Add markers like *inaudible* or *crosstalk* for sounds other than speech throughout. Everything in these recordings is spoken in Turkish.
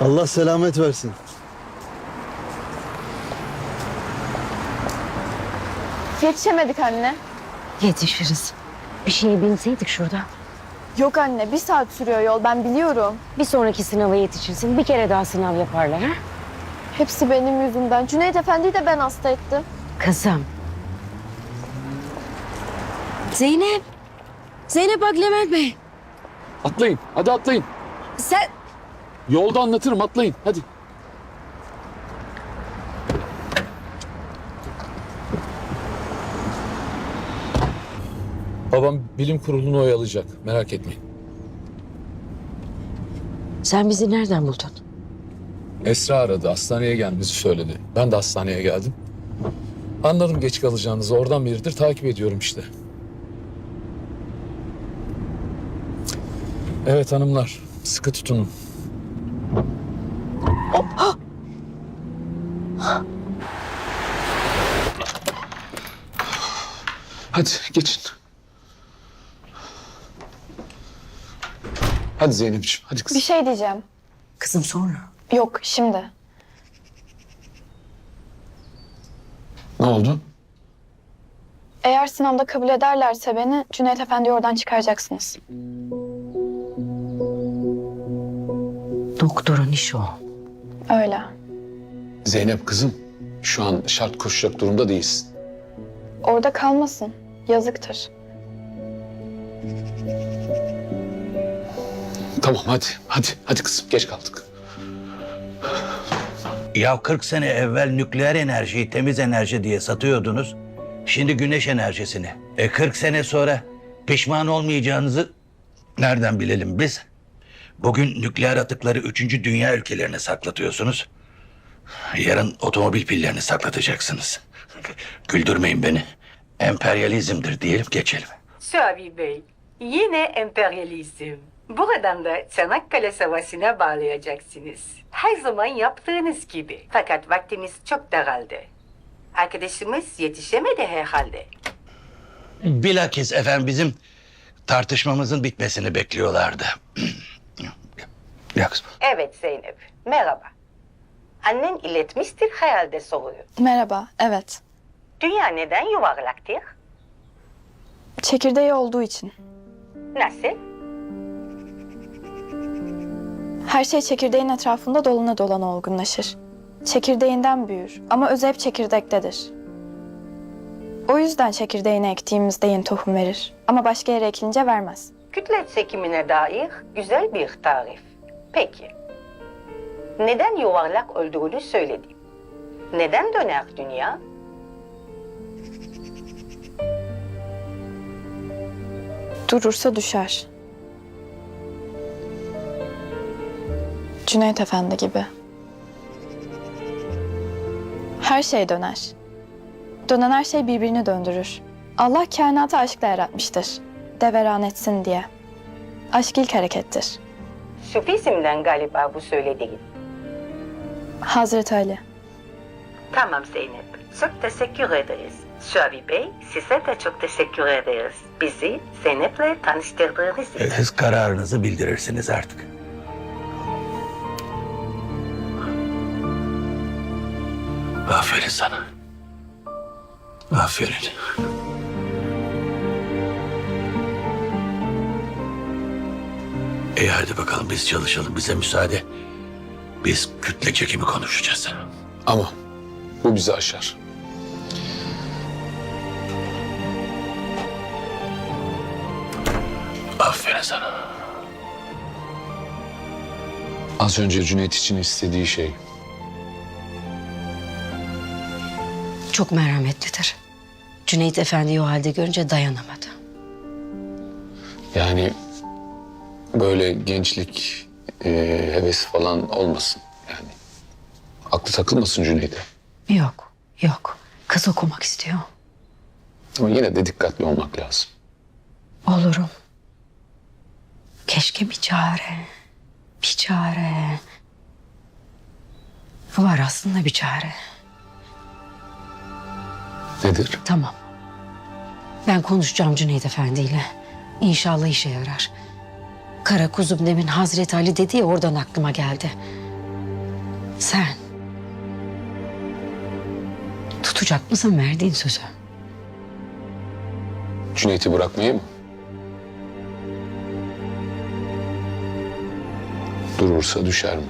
Allah selamet versin. Yetişemedik anne. Yetişiriz. Bir şeye binseydik şurada. Yok anne bir saat sürüyor yol ben biliyorum. Bir sonraki sınava yetişirsin. Bir kere daha sınav yaparlar ha? Hepsi benim yüzümden. Cüneyt Efendi'yi de ben hasta ettim. Kızım. Zeynep. Zeynep bak Levent Bey. Atlayın. Hadi atlayın. Sen... Yolda anlatırım atlayın. Hadi. Babam bilim kurulunu oyalayacak. Merak etmeyin. Sen bizi nereden buldun? Esra aradı. Hastaneye gelmenizi söyledi. Ben de hastaneye geldim. Anladım geç kalacağınızı. Oradan biridir. Takip ediyorum işte. Evet hanımlar. Sıkı tutunun. Hadi geçin. Hadi Zeynep'ciğim. Hadi kızım. Bir şey diyeceğim. Kızım sonra. Yok şimdi. Ne oldu? Eğer sınavda kabul ederlerse beni Cüneyt Efendi'yi oradan çıkaracaksınız. Doktorun işi o. Öyle. Zeynep kızım. Şu an şart koşacak durumda değilsin. Orada kalmasın. Yazıktır. Tamam hadi. Hadi. Hadi kızım. Geç kaldık. Ya 40 sene evvel nükleer enerjiyi temiz enerji diye satıyordunuz. Şimdi güneş enerjisini. E 40 sene sonra pişman olmayacağınızı nereden bilelim biz? Bugün nükleer atıkları 3. dünya ülkelerine saklatıyorsunuz. Yarın otomobil pillerini saklatacaksınız. *laughs* Güldürmeyin beni. Emperyalizmdir diyelim geçelim. Suavi Bey, yine emperyalizm. Buradan da Çanakkale Savaşı'na bağlayacaksınız. Her zaman yaptığınız gibi. Fakat vaktimiz çok daraldı. Arkadaşımız yetişemedi herhalde. Bilakis efendim bizim tartışmamızın bitmesini bekliyorlardı. *clears throat* Ya kızım. Evet Zeynep, merhaba. Annen iletmiştir herhalde soruyu. Merhaba. Evet. Dünya neden yuvarlaktır? Çekirdeği olduğu için. Nasıl? Her şey çekirdeğin etrafında dolana dolana olgunlaşır. Çekirdeğinden büyür ama özü hep çekirdektedir. O yüzden çekirdeğine ektiğimizde yeni tohum verir. Ama başka yere ekilince vermez. Kütle çekimine dair güzel bir tarif. Peki. Neden yuvarlak olduğunu söyledim. Neden döner dünya? Durursa düşer. Cüneyt Efendi gibi. Her şey döner. Dönen her şey birbirini döndürür. Allah kainatı aşkla yaratmıştır. Deveran etsin diye. Aşk ilk harekettir. Sufizmden galiba bu söylediğin. Hazreti Ali. Tamam Zeynep. Çok teşekkür ederiz. Şavi Bey, size de çok teşekkür ederiz. Bizi Zeynep'le tanıştırdığınız için. Siz kararınızı bildirirsiniz artık. Aferin sana. Aferin. İyi hadi bakalım biz çalışalım. Bize müsaade. Biz kütle çekimi konuşacağız. Ama bu bizi aşar. Aferin sana. Az önce Cüneyt için istediği şey. Çok merhametlidir. Cüneyt Efendi'yi o halde görünce dayanamadı. Yani böyle gençlik e, hevesi falan olmasın. Yani aklı takılmasın Cüneyt'e. Yok, yok. Kız okumak istiyor. Ama yine de dikkatli olmak lazım. Keşke bir çare. Bir çare. Var aslında bir çare. Nedir? Tamam. Ben konuşacağım Cüneyt Efendi ile. İnşallah işe yarar. Kara kuzum demin Hazreti Ali dedi ya oradan aklıma geldi. Sen tutacak mısın verdiğin sözü? Cüneyt'i bırakmayı mı? Durursa düşer mi?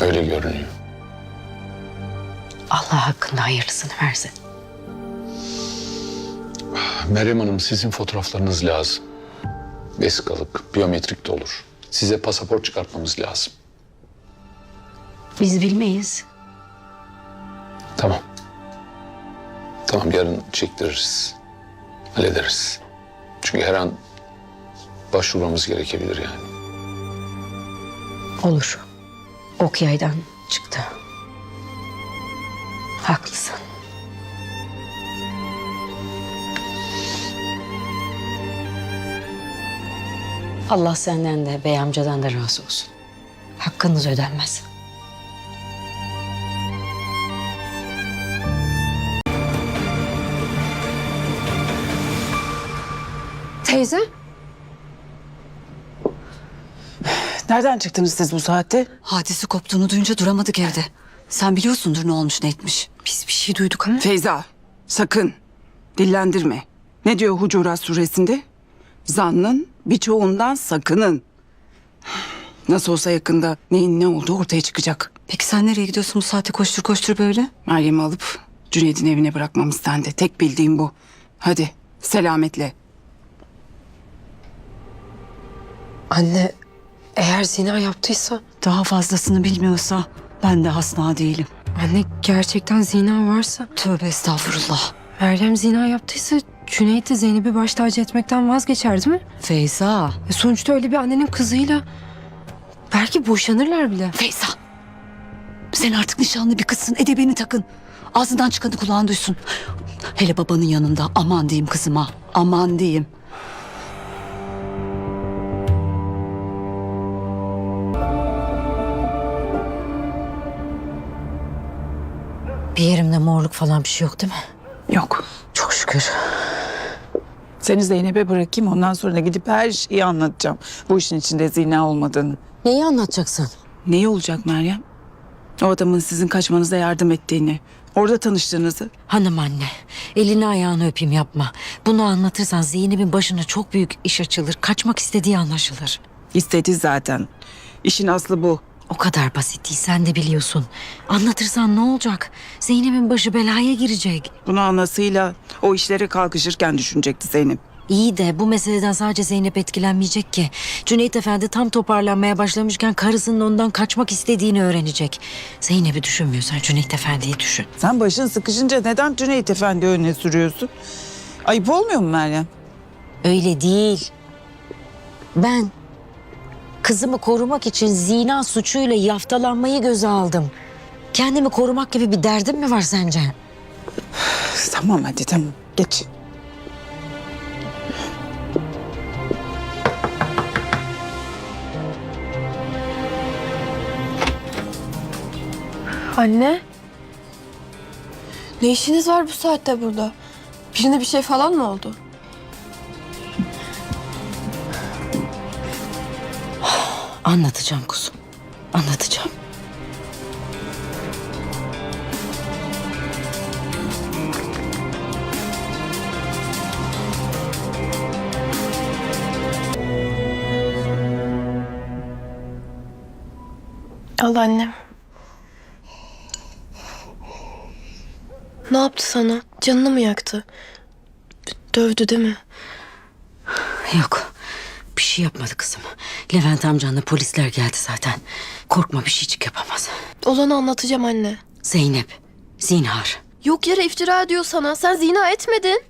Öyle görünüyor. Allah hakkında hayırlısını versin. Meryem Hanım sizin fotoğraflarınız lazım. Vesikalık, biyometrik de olur. Size pasaport çıkartmamız lazım. Biz bilmeyiz. Tamam. Tamam yarın çektiririz. Hallederiz. Çünkü her an başvurmamız gerekebilir yani. Olur. Ok yaydan çıktı. Haklısın. Allah senden de bey amcadan da razı olsun. Hakkınız ödenmez. Teyze? Nereden çıktınız siz bu saatte? Hadisi koptuğunu duyunca duramadık evde. Sen biliyorsundur ne olmuş ne etmiş. Biz bir şey duyduk ama. Feyza, sakın. Dillendirme. Ne diyor Hucurat suresinde? Zannın birçoğundan sakının. Nasıl olsa yakında neyin ne olduğu ortaya çıkacak. Peki sen nereye gidiyorsun bu saate koştur koştur böyle? Meryem'i alıp Cüneyt'in evine bırakmam istendi. Tek bildiğim bu. Hadi selametle. Anne eğer zina yaptıysa Daha fazlasını bilmiyorsa ben de hasna değilim. anne gerçekten zina varsa Tövbe estağfurullah. Meryem zina yaptıysa Cüneyt de Zeynep'i baş tacı etmekten vazgeçer değil mi? Feyza. E sonuçta öyle bir annenin kızıyla belki boşanırlar bile. Feyza. Sen artık nişanlı bir kızsın. Edebini takın. Ağzından çıkanı kulağın duysun. Hele babanın yanında aman diyeyim kızıma. Aman diyeyim. Bir yerimde morluk falan bir şey yok değil mi? Yok. Çok şükür. Seni Zeynep'e bırakayım ondan sonra gidip her şeyi anlatacağım. Bu işin içinde zina olmadığını. Neyi anlatacaksın? Neyi olacak Meryem? O adamın sizin kaçmanıza yardım ettiğini, orada tanıştığınızı. Hanım anne, elini ayağını öpeyim yapma. Bunu anlatırsan Zeynep'in başına çok büyük iş açılır. Kaçmak istediği anlaşılır. istedi zaten. İşin aslı bu. O kadar basit değil, sen de biliyorsun. Anlatırsan ne olacak? Zeynep'in başı belaya girecek. Bunu anasıyla o işlere kalkışırken düşünecekti Zeynep. İyi de bu meseleden sadece Zeynep etkilenmeyecek ki. Cüneyt Efendi tam toparlanmaya başlamışken karısının ondan kaçmak istediğini öğrenecek. Zeynep'i düşünmüyorsan Cüneyt Efendi'yi düşün. Sen başın sıkışınca neden Cüneyt Efendi önüne sürüyorsun? Ayıp olmuyor mu Meryem? Öyle değil. Ben kızımı korumak için zina suçuyla yaftalanmayı göze aldım. Kendimi korumak gibi bir derdim mi var sence? Tamam hadi tamam geç. Anne? Ne işiniz var bu saatte burada? Birine bir şey falan mı oldu? Anlatacağım kuzum. Anlatacağım. Al annem. Ne yaptı sana? Canını mı yaktı? Dövdü değil mi? Yok. Bir şey yapmadı kızım. Levent amcanla polisler geldi zaten. Korkma bir şeycik yapamaz. Olanı anlatacağım anne. Zeynep, zinhar. Yok yere iftira ediyor sana. Sen zina etmedin.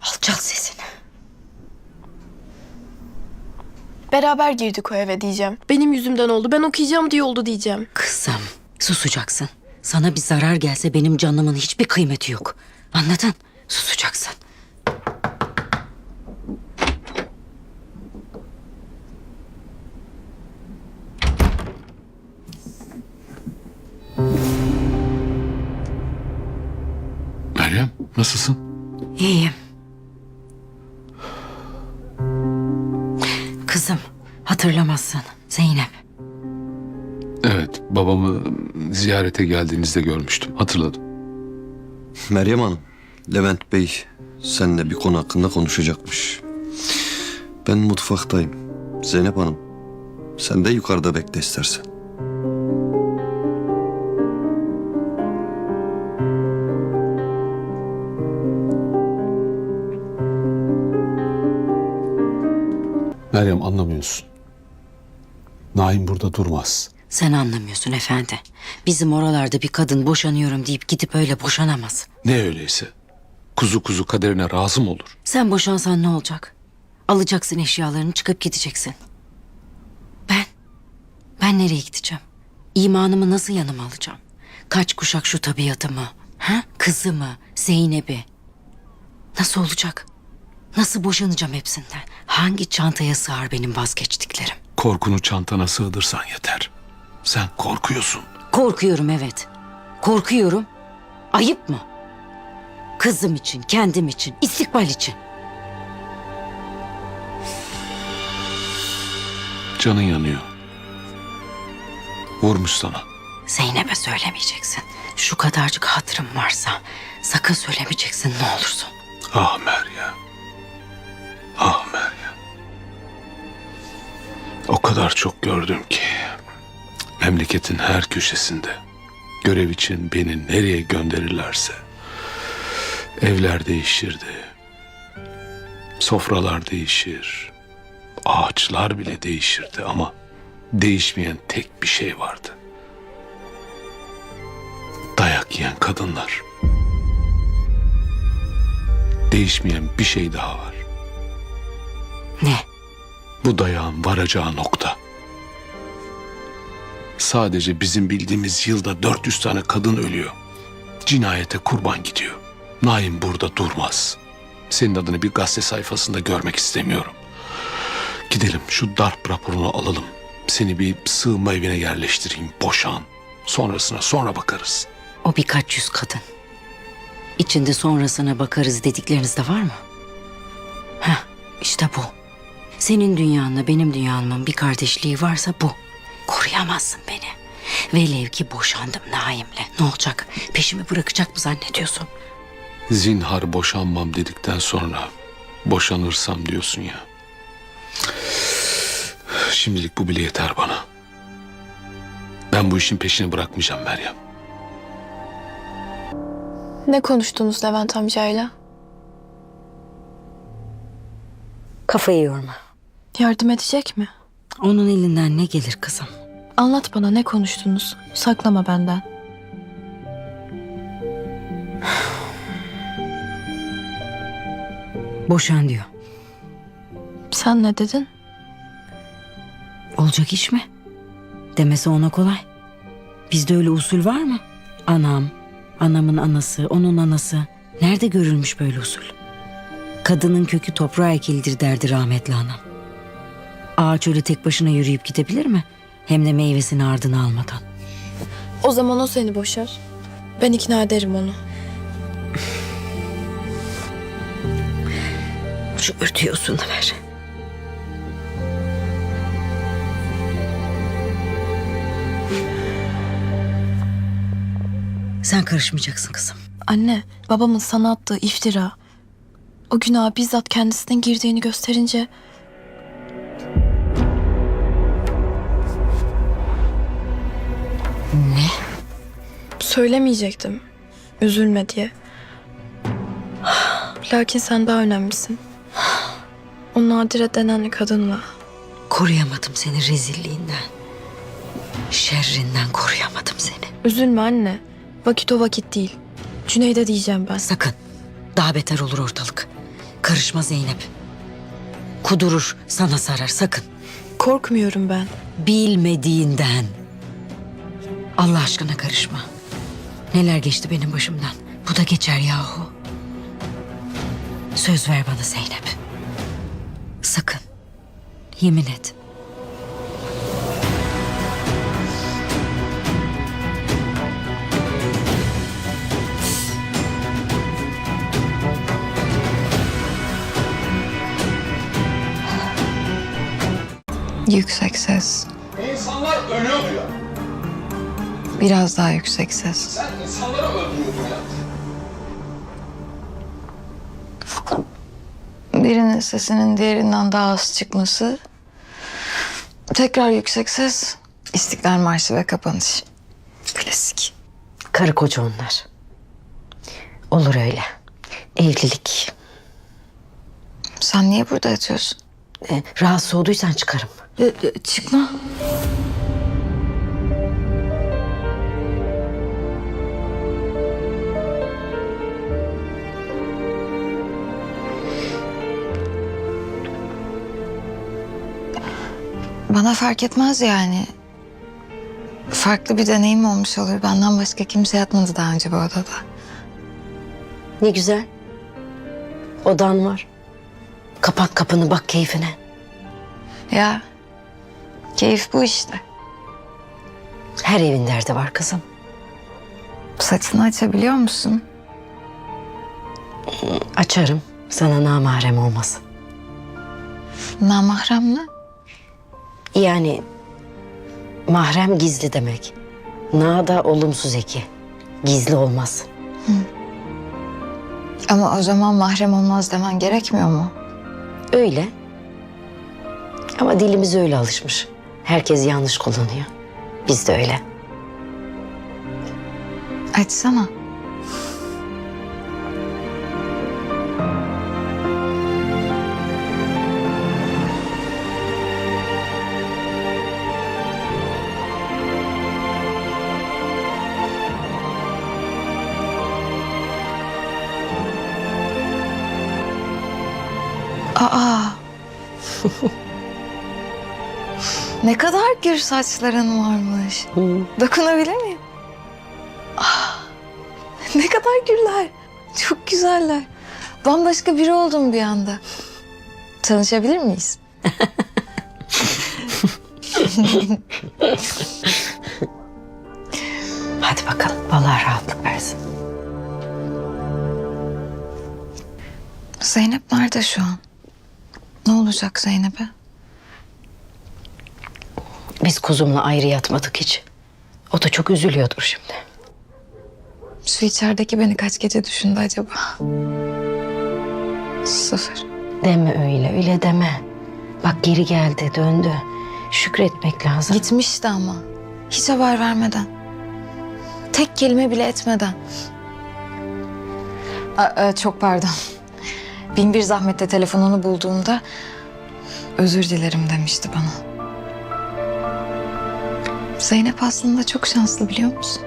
Alçalt sesini. Beraber girdik o eve diyeceğim. Benim yüzümden oldu. Ben okuyacağım diye oldu diyeceğim. Kızım, susacaksın. Sana bir zarar gelse benim canımın hiçbir kıymeti yok. Anladın? Susacaksın. Nasılsın? İyiyim. Kızım, hatırlamazsın. Zeynep. Evet, babamı ziyarete geldiğinizde görmüştüm. Hatırladım. Meryem Hanım, Levent Bey seninle bir konu hakkında konuşacakmış. Ben mutfaktayım. Zeynep Hanım, sen de yukarıda bekle istersen. Meryem anlamıyorsun. Naim burada durmaz. Sen anlamıyorsun efendi. Bizim oralarda bir kadın boşanıyorum deyip gidip öyle boşanamaz. Ne öyleyse. Kuzu kuzu kaderine razı mı olur? Sen boşansan ne olacak? Alacaksın eşyalarını çıkıp gideceksin. Ben? Ben nereye gideceğim? İmanımı nasıl yanıma alacağım? Kaç kuşak şu tabiatımı, ha? kızımı, Zeynep'i. Nasıl olacak? Nasıl boşanacağım hepsinden? Hangi çantaya sığar benim vazgeçtiklerim? Korkunu çantana sığdırsan yeter. Sen korkuyorsun. Korkuyorum evet. Korkuyorum. Ayıp mı? Kızım için, kendim için, istikbal için. Canın yanıyor. Vurmuş sana. Zeynep'e söylemeyeceksin. Şu kadarcık hatırım varsa sakın söylemeyeceksin ne olursun. Ah Meryem. O kadar çok gördüm ki. Memleketin her köşesinde. Görev için beni nereye gönderirlerse. Evler değişirdi. Sofralar değişir. Ağaçlar bile değişirdi ama değişmeyen tek bir şey vardı. Dayak yiyen kadınlar. Değişmeyen bir şey daha var. Ne? Bu dayağın varacağı nokta. Sadece bizim bildiğimiz yılda 400 tane kadın ölüyor. Cinayete kurban gidiyor. Naim burada durmaz. Senin adını bir gazete sayfasında görmek istemiyorum. Gidelim şu darp raporunu alalım. Seni bir sığınma evine yerleştireyim. Boşan. Sonrasına sonra bakarız. O birkaç yüz kadın. İçinde sonrasına bakarız dedikleriniz de var mı? Heh, işte bu. Senin dünyanla benim dünyamın bir kardeşliği varsa bu. Koruyamazsın beni. Velev ki boşandım Naim'le. Ne olacak? Peşimi bırakacak mı zannediyorsun? Zinhar boşanmam dedikten sonra boşanırsam diyorsun ya. Şimdilik bu bile yeter bana. Ben bu işin peşini bırakmayacağım Meryem. Ne konuştunuz Levent amcayla? Kafayı yorma. Yardım edecek mi? Onun elinden ne gelir kızım? Anlat bana ne konuştunuz? Saklama benden. *sighs* Boşan diyor. Sen ne dedin? Olacak iş mi? Demesi ona kolay. Bizde öyle usul var mı? Anam, anamın anası, onun anası. Nerede görülmüş böyle usul? Kadının kökü toprağa ekilidir derdi rahmetli anam. Ağaç öyle tek başına yürüyüp gidebilir mi? Hem de meyvesini ardına almadan. O zaman o seni boşar. Ben ikna ederim onu. Şu örtüyü usunu ver. Sen karışmayacaksın kızım. Anne, babamın sana attığı iftira. O günaha bizzat kendisinin girdiğini gösterince... Söylemeyecektim. Üzülme diye. Lakin sen daha önemlisin. O Nadire denen kadınla. Koruyamadım seni rezilliğinden. Şerrinden koruyamadım seni. Üzülme anne. Vakit o vakit değil. Cüneyde diyeceğim ben. Sakın. Daha beter olur ortalık. Karışma Zeynep. Kudurur, sana sarar sakın. Korkmuyorum ben. Bilmediğinden. Allah aşkına karışma. Neler geçti benim başımdan. Bu da geçer yahu. Söz ver bana Zeynep. Sakın. Yemin et. Yüksek ses. İnsanlar ölüyor ya. Biraz daha yüksek ses. Birinin sesinin diğerinden daha az çıkması. Tekrar yüksek ses. İstiklal Marşı ve kapanış. Klasik. Karı koca onlar. Olur öyle. Evlilik. Sen niye burada yatıyorsun? E, rahatsız olduysan çıkarım. E, e, çıkma. Bana fark etmez yani. Farklı bir deneyim olmuş olur. Benden başka kimse yatmadı daha önce bu odada. Ne güzel. Odan var. Kapat kapını bak keyfine. Ya keyif bu işte. Her evin derdi var kızım. Saçını açabiliyor musun? Açarım. Sana namahrem olmasın. Namahrem mi? Yani mahrem gizli demek. Na da olumsuz eki. Gizli olmaz. Ama o zaman mahrem olmaz demen gerekmiyor mu? Öyle. Ama dilimiz öyle alışmış. Herkes yanlış kullanıyor. Biz de öyle. Açsana. Ne kadar gür saçların varmış. Dokunabilir miyim? Ah, ne kadar gürler. Çok güzeller. Bambaşka biri oldum bir anda. Tanışabilir miyiz? *laughs* Hadi bakalım. Allah rahatlık versin. Zeynep nerede şu an? Ne olacak Zeynep'e? Biz kuzumla ayrı yatmadık hiç. O da çok üzülüyordur şimdi. Şu içerideki beni kaç gece düşündü acaba? Sıfır. Deme öyle, öyle deme. Bak geri geldi, döndü. Şükretmek lazım. Gitmişti ama. Hiç haber vermeden. Tek kelime bile etmeden. Aa, çok pardon. Bin bir zahmetle telefonunu bulduğumda özür dilerim demişti bana. Zeynep aslında çok şanslı biliyor musun?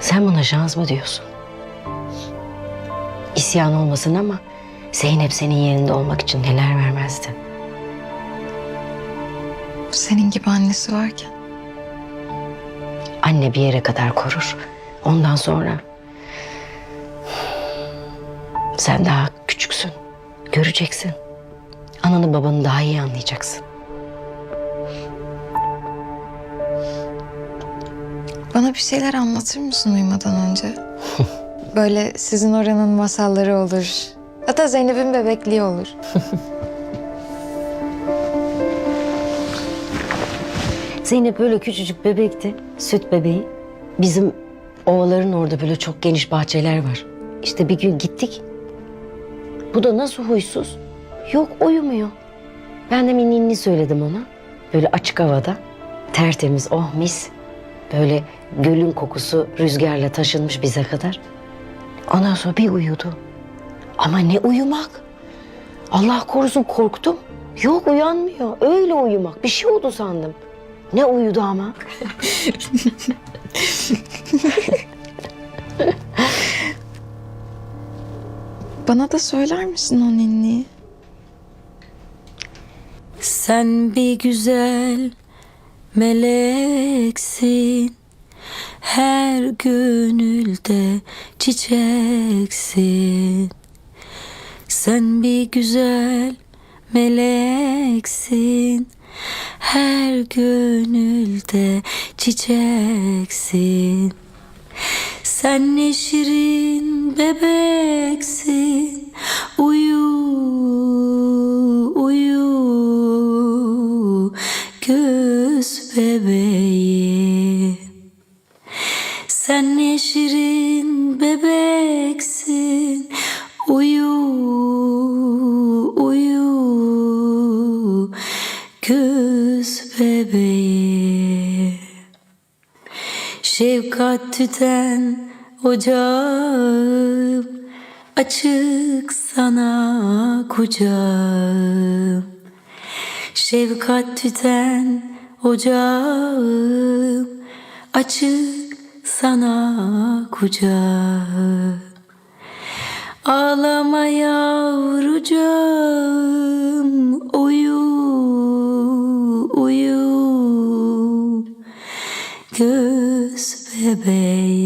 Sen buna şans mı diyorsun? İsyan olmasın ama Zeynep senin yerinde olmak için neler vermezdi. Senin gibi annesi varken. Anne bir yere kadar korur. Ondan sonra sen daha küçüksün. Göreceksin. Ananı babanı daha iyi anlayacaksın. Bana bir şeyler anlatır mısın uyumadan önce? *laughs* Böyle sizin oranın masalları olur. Hatta Zeynep'in bebekliği olur. *laughs* Zeynep böyle küçücük bebekti. Süt bebeği. Bizim ovaların orada böyle çok geniş bahçeler var. İşte bir gün gittik. Bu da nasıl huysuz? Yok uyumuyor. Ben de ninni söyledim ona. Böyle açık havada. Tertemiz oh mis. Böyle gölün kokusu rüzgarla taşınmış bize kadar. Ondan sonra bir uyudu. Ama ne uyumak? Allah korusun korktum. Yok uyanmıyor. Öyle uyumak. Bir şey oldu sandım. Ne uyudu ama? *laughs* Bana da söyler misin o ninniyi? Sen bir güzel meleksin. Her gönülde çiçeksin. Sen bir güzel meleksin. Her gönülde çiçeksin. Sen ne şirin bebeksin. Uyu, uyu. Göz bebeği. Sen ne şirin bebeksin. Uyu, uyu. Göz bebeği. Şefkat tüten ocağım. Açık sana kucağım. Şefkat tüten ocağım Açık sana kucağım. Ağlama yavrucağım Uyu, uyu. Göz bebeğim